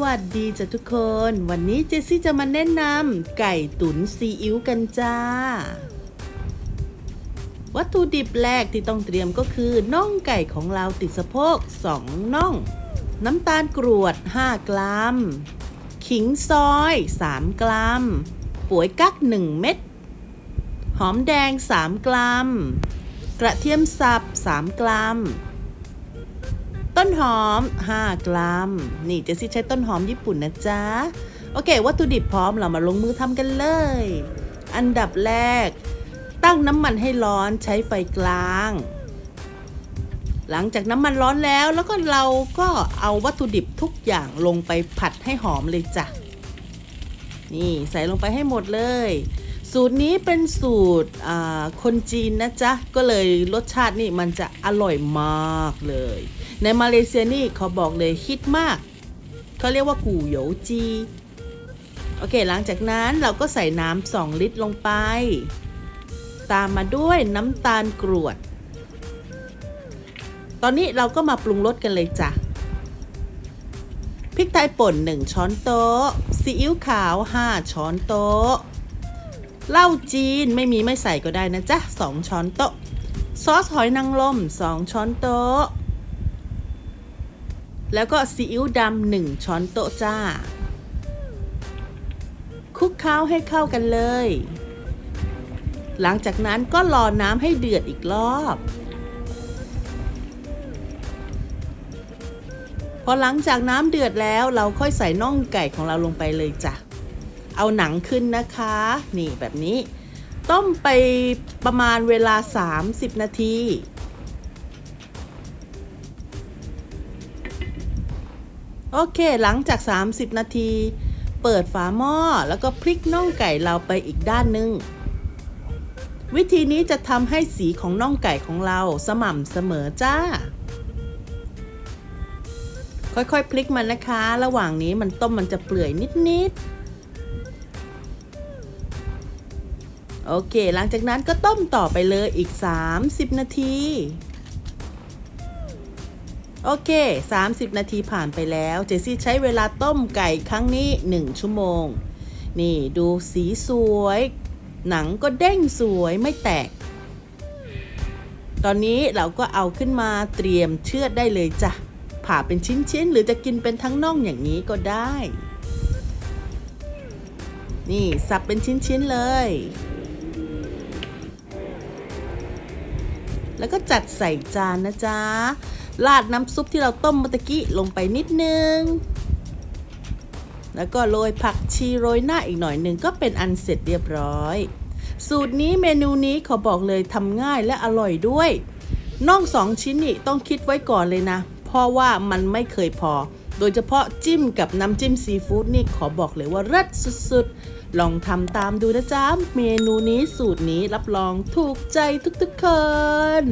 วัสดีจ้ะทุกคน วันนี้เจสซี่จะมาแนะนำไก่ตุ๋นซีอิ๊วกันจ้า วัตถุดิบแรกที่ต้องเตรียมก็คือน่องไก่ของเราติดสะโพก2น่อง น้ำตาลกรวด 5 กรัม ขิงซอย 3 กรัมป่วยกั๊ก1 เม็ด หอมแดง 3 กรัม กระเทียมสับ 3 กรัม ต้นหอม 5 กรัม นี่เจสซี่ใช้ต้นหอมญี่ปุ่นนะจ๊ะ โอเค วัตถุดิบพร้อมเรามาลงมือทำกันเลย อันดับแรก ตั้งน้ำมันให้ร้อนใช้ไฟกลาง หลังจากน้ำมันร้อนแล้วแล้วก็เราก็เอาวัตถุดิบทุกอย่างลงไปผัดให้หอมเลยจ้ะ นี่ใส่ลงไปให้หมดเลย สูตรนี้เป็นสูตรคนจีนนะจ๊ะ ก็เลยรสชาตินี่มันจะอร่อยมากเลย ในมาเลเซียนี่เขาบอกเลยฮิตมาก เขาเรียกว่ากูโยจี โอเค หลังจากนั้นเราก็ใส่น้ำ2ลิตรลงไป ตามมาด้วยน้ำตาลกรวด ตอนนี้เราก็มาปรุงรสกันเลยจ้ะพริกไทยป่น 1 ช้อนโต๊ะซีอิ๊วขาว 5 ช้อนโต๊ะ เหล้าจีนไม่มีไม่ใส่ก็ได้นะจ๊ะ2ช้อนโต๊ะ ซอสหอยนางรม2ช้อนโต๊ะ แล้วก็ซีอิ๊วดำหนึ่งช้อนโต๊ะจ้า คลุกเคล้าให้เข้ากันเลย หลังจากนั้นก็รอน้ำให้เดือดอีกรอบพอหลังจากน้ำเดือดแล้วเราค่อยใส่น่องไก่ของเราลงไปเลยจ้ะ เอาหนังขึ้นนะคะ นี่แบบนี้ ต้มไปประมาณเวลา 30 นาที โอเค หลังจาก 30 นาที เปิดฝาหม้อแล้วก็พลิกน่องไก่เราไปอีกด้านหนึ่งวิธีนี้จะทำให้สีของน่องไก่ของเราสม่ำเสมอจ้า ค่อยๆ พลิกมันนะคะ ระหว่างนี้มันต้มมันจะเปื่อยนิดๆ โอเค หลังจากนั้นก็ต้มต่อไปเลยอีก 30 นาที โอเค 30 นาทีผ่านไปแล้ว เจสซี่ใช้เวลาต้มไก่ครั้งนี้ 1 ชั่วโมง นี่ดูสีสวย หนังก็เด้งสวยไม่แตก ตอนนี้เราก็เอาขึ้นมาเตรียมเชือดได้เลยจ้ะ ผ่าเป็นชิ้นๆ หรือจะกินเป็นทั้งน่องอย่างนี้ก็ได้ นี่สับเป็นชิ้นๆเลย แล้วก็จัดใส่จานนะจ๊ะ ราดน้ำซุปที่เราต้มเมื่อกี้ลงไปนิดนึง แล้วก็โรยผักชีโรยหน้าอีกหน่อยหนึ่งก็เป็นอันเสร็จเรียบร้อย สูตรนี้เมนูนี้ขอบอกเลยทำง่ายและอร่อยด้วยน่องสองชิ้นนี่ต้องคิดไว้ก่อนเลยนะ เพราะว่ามันไม่เคยพอ โดยเฉพาะจิ้มกับน้ำจิ้มซีฟู้ดนี่ขอบอกเลยว่าเลิศสุดๆ ลองทำตามดูนะจ๊ะ เมนูนี้สูตรนี้รับรองถูกใจทุกๆคน